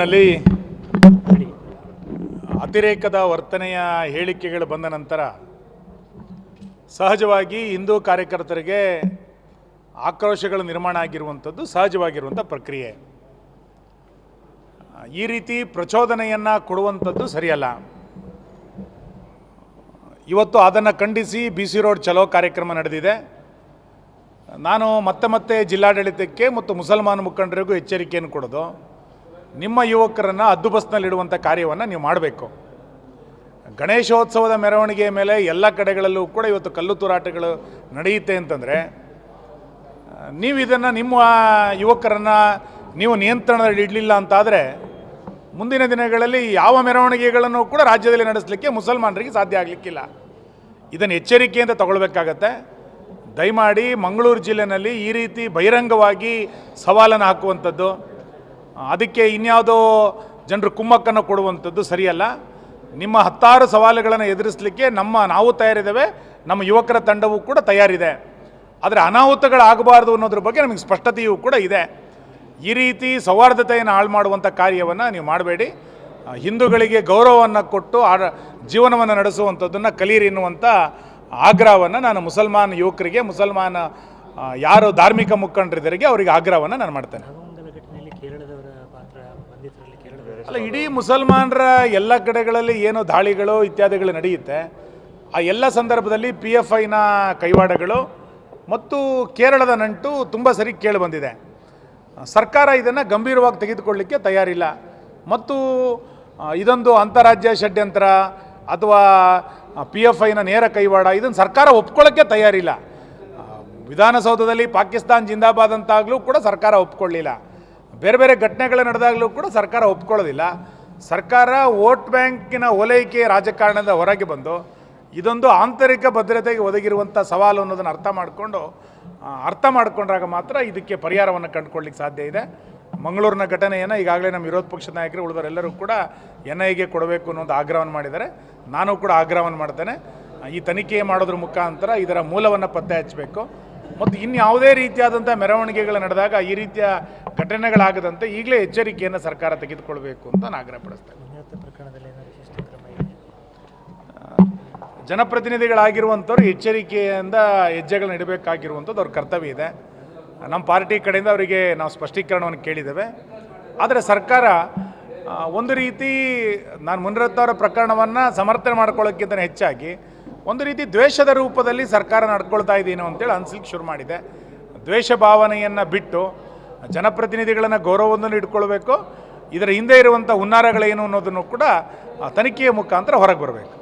ನಲ್ಲಿ ಅತಿರೇಕದ ವರ್ತನೆಯ ಹೇಳಿಕೆಗಳು ಬಂದ ನಂತರ ಸಹಜವಾಗಿ ಹಿಂದೂ ಕಾರ್ಯಕರ್ತರಿಗೆ ಆಕ್ರೋಶಗಳು ನಿರ್ಮಾಣ ಆಗಿರುವಂಥದ್ದು ಸಹಜವಾಗಿರುವಂಥ ಪ್ರಕ್ರಿಯೆ. ಈ ರೀತಿ ಪ್ರಚೋದನೆಯನ್ನು ಕೊಡುವಂಥದ್ದು ಸರಿಯಲ್ಲ. ಇವತ್ತು ಅದನ್ನು ಖಂಡಿಸಿ ಬಿ ಸಿ ರೋಡ್ ಚಲೋ ಕಾರ್ಯಕ್ರಮ ನಡೆದಿದೆ. ನಾನು ಮತ್ತೆ ಮತ್ತೆ ಜಿಲ್ಲಾಡಳಿತಕ್ಕೆ ಮತ್ತು ಮುಸಲ್ಮಾನ ಮುಖಂಡರಿಗೂ ಎಚ್ಚರಿಕೆಯನ್ನು ಕೊಡೋದು. ನಿಮ್ಮ ಯುವಕರನ್ನು ಹದ್ದುಬಸ್ನಲ್ಲಿಡುವಂಥ ಕಾರ್ಯವನ್ನು ನೀವು ಮಾಡಬೇಕು. ಗಣೇಶೋತ್ಸವದ ಮೆರವಣಿಗೆಯ ಮೇಲೆ ಎಲ್ಲ ಕಡೆಗಳಲ್ಲೂ ಕೂಡ ಇವತ್ತು ಕಲ್ಲು ತೂರಾಟಗಳು ನಡೆಯುತ್ತೆ ಅಂತಂದರೆ, ನೀವು ಇದನ್ನು ನಿಮ್ಮ ಯುವಕರನ್ನು ನೀವು ನಿಯಂತ್ರಣದಲ್ಲಿ ಇಡಲಿಲ್ಲ ಅಂತಾದರೆ, ಮುಂದಿನ ದಿನಗಳಲ್ಲಿ ಯಾವ ಮೆರವಣಿಗೆಗಳನ್ನು ಕೂಡ ರಾಜ್ಯದಲ್ಲಿ ನಡೆಸಲಿಕ್ಕೆ ಮುಸಲ್ಮಾನರಿಗೆ ಸಾಧ್ಯ ಆಗಲಿಕ್ಕಿಲ್ಲ. ಇದನ್ನು ಎಚ್ಚರಿಕೆಯಿಂದ ತಗೊಳ್ಬೇಕಾಗತ್ತೆ. ದಯಮಾಡಿ ಮಂಗಳೂರು ಜಿಲ್ಲೆಯಲ್ಲಿ ಈ ರೀತಿ ಬಹಿರಂಗವಾಗಿ ಸವಾಲನ್ನು ಹಾಕುವಂಥದ್ದು ಅದಕ್ಕೆ ಇನ್ಯಾವುದೋ ಜನರು ಕುಮ್ಮಕ್ಕನ್ನು ಕೊಡುವಂಥದ್ದು ಸರಿಯಲ್ಲ. ನಿಮ್ಮ ಹತ್ತಾರು ಸವಾಲುಗಳನ್ನು ಎದುರಿಸಲಿಕ್ಕೆ ನಮ್ಮ ನಾವು ತಯಾರಿದ್ದೇವೆ, ನಮ್ಮ ಯುವಕರ ತಂಡವೂ ಕೂಡ ತಯಾರಿದೆ. ಆದರೆ ಅನಾಹುತಗಳಾಗಬಾರ್ದು ಅನ್ನೋದ್ರ ಬಗ್ಗೆ ನಮಗೆ ಸ್ಪಷ್ಟತೆಯೂ ಕೂಡ ಇದೆ. ಈ ರೀತಿ ಸೌಹಾರ್ದತೆಯನ್ನು ಹಾಳು ಮಾಡುವಂಥ ಕಾರ್ಯವನ್ನು ನೀವು ಮಾಡಬೇಡಿ. ಹಿಂದೂಗಳಿಗೆ ಗೌರವವನ್ನು ಕೊಟ್ಟು ಆ ಜೀವನವನ್ನು ನಡೆಸುವಂಥದ್ದನ್ನು ಕಲೀರಿ ಎನ್ನುವಂಥ ಆಗ್ರಹವನ್ನು ನಾನು ಮುಸಲ್ಮಾನ್ ಯುವಕರಿಗೆ, ಮುಸಲ್ಮಾನ ಯಾರು ಧಾರ್ಮಿಕ ಮುಖಂಡರಿದ್ದರಿಗೆ ಅವರಿಗೆ ಆಗ್ರಹವನ್ನು ನಾನು ಮಾಡ್ತೇನೆ. ಅಲ್ಲ, ಇಡೀ ಮುಸಲ್ಮಾನರ ಎಲ್ಲ ಕಡೆಗಳಲ್ಲಿ ಏನು ದಾಳಿಗಳು ಇತ್ಯಾದಿಗಳು ನಡೆಯುತ್ತೆ. ಆ ಎಲ್ಲ ಸಂದರ್ಭದಲ್ಲಿ ಪಿ ಎಫ್ ಐನ ಕೈವಾಡಗಳು ಮತ್ತು ಕೇರಳದ ನಂಟು ತುಂಬ ಸರಿ ಕೇಳಿಬಂದಿದೆ ಸರ್ಕಾರ ಇದನ್ನು ಗಂಭೀರವಾಗಿ ತೆಗೆದುಕೊಳ್ಳಿಕ್ಕೆ ತಯಾರಿಲ್ಲ. ಮತ್ತು ಇದೊಂದು ಅಂತಾರಾಜ್ಯ ಷಡ್ಯಂತ್ರ ಅಥವಾ ಪಿ ಎಫ್ ಐನ ನೇರ ಕೈವಾಡ, ಇದನ್ನು ಸರ್ಕಾರ ಒಪ್ಕೊಳ್ಳೋಕ್ಕೆ ತಯಾರಿಲ್ಲ. ವಿಧಾನಸೌಧದಲ್ಲಿ ಪಾಕಿಸ್ತಾನ್ ಜಿಂದಾಬಾದ್ ಅಂತಾಗಲೂ ಕೂಡ ಸರ್ಕಾರ ಒಪ್ಕೊಳ್ಳಿಲ್ಲ. ಬೇರೆ ಬೇರೆ ಘಟನೆಗಳು ನಡೆದಾಗಲೂ ಕೂಡ ಸರ್ಕಾರ ಒಪ್ಕೊಳ್ಳೋದಿಲ್ಲ. ಸರ್ಕಾರ ವೋಟ್ ಬ್ಯಾಂಕಿನ ಓಲೈಕೆ ರಾಜಕಾರಣದ ಹೊರಗೆ ಬಂದು ಇದೊಂದು ಆಂತರಿಕ ಭದ್ರತೆಗೆ ಒದಗಿರುವಂಥ ಸವಾಲು ಅನ್ನೋದನ್ನು ಅರ್ಥ ಮಾಡಿಕೊಂಡು ಅರ್ಥ ಮಾಡಿಕೊಂಡಾಗ ಮಾತ್ರ ಇದಕ್ಕೆ ಪರಿಹಾರವನ್ನು ಕಂಡುಕೊಳ್ಳಿಕ್ಕೆ ಸಾಧ್ಯ ಇದೆ. ಮಂಗಳೂರಿನ ಘಟನೆಯನ್ನು ಈಗಾಗಲೇ ನಮ್ಮ ವಿರೋಧ ಪಕ್ಷದ ನಾಯಕರು ಉಳಿದವರೆಲ್ಲರೂ ಕೂಡ ಎನ್ ಐಗೆ ಕೊಡಬೇಕು ಅನ್ನೋದು ಆಗ್ರಹವನ್ನು ಮಾಡಿದ್ದಾರೆ. ನಾನು ಕೂಡ ಆಗ್ರಹವನ್ನು ಮಾಡ್ತೇನೆ. ಈ ತನಿಖೆ ಮಾಡೋದ್ರ ಮುಖಾಂತರ ಇದರ ಮೂಲವನ್ನು ಪತ್ತೆ ಹಚ್ಚಬೇಕು. ಮತ್ತು ಇನ್ಯಾವುದೇ ರೀತಿಯಾದಂಥ ಮೆರವಣಿಗೆಗಳು ನಡೆದಾಗ ಈ ರೀತಿಯ ಘಟನೆಗಳಾಗದಂತೆ ಈಗಲೇ ಎಚ್ಚರಿಕೆಯನ್ನು ಸರ್ಕಾರ ತೆಗೆದುಕೊಳ್ಬೇಕು ಅಂತ ನಾನು ಕ್ರಮ ಇದೆ ಜನಪ್ರತಿನಿಧಿಗಳಾಗಿರುವಂಥವ್ರು ಎಚ್ಚರಿಕೆಯಿಂದ ಹೆಜ್ಜೆಗಳನ್ನ ಇಡಬೇಕಾಗಿರುವಂಥದ್ದು ಅವ್ರ ಕರ್ತವ್ಯ ಇದೆ. ನಮ್ಮ ಪಾರ್ಟಿ ಕಡೆಯಿಂದ ಅವರಿಗೆ ನಾವು ಸ್ಪಷ್ಟೀಕರಣವನ್ನು ಕೇಳಿದ್ದೇವೆ. ಆದರೆ ಸರ್ಕಾರ ಒಂದು ರೀತಿ ನಾನು ಮುನಿರತ್ನ ಅವರ ಪ್ರಕರಣವನ್ನು ಸಮರ್ಥನೆ ಮಾಡ್ಕೊಳ್ಳೋಕ್ಕಿಂತ ಹೆಚ್ಚಾಗಿ ಒಂದು ರೀತಿ ದ್ವೇಷದ ರೂಪದಲ್ಲಿ ಸರ್ಕಾರ ನಡ್ಕೊಳ್ತಾ ಇದ್ದೀನೋ ಅಂತೇಳಿ ಅನ್ಸ್ಲಿಕ್ಕೆ ಶುರು ಮಾಡಿದೆ. ದ್ವೇಷ ಭಾವನೆಯನ್ನು ಬಿಟ್ಟು ಜನಪ್ರತಿನಿಧಿಗಳನ್ನು ಗೌರವವನ್ನು ಇಟ್ಕೊಳ್ಬೇಕು, ಇದರ ಹಿಂದೆ ಇರುವಂಥ ಹುನ್ನಾರಗಳೇನು ಅನ್ನೋದನ್ನು ಕೂಡ ತನಿಖೆಯ ಮುಖಾಂತರ ಹೊರಗೆ ಬರಬೇಕು.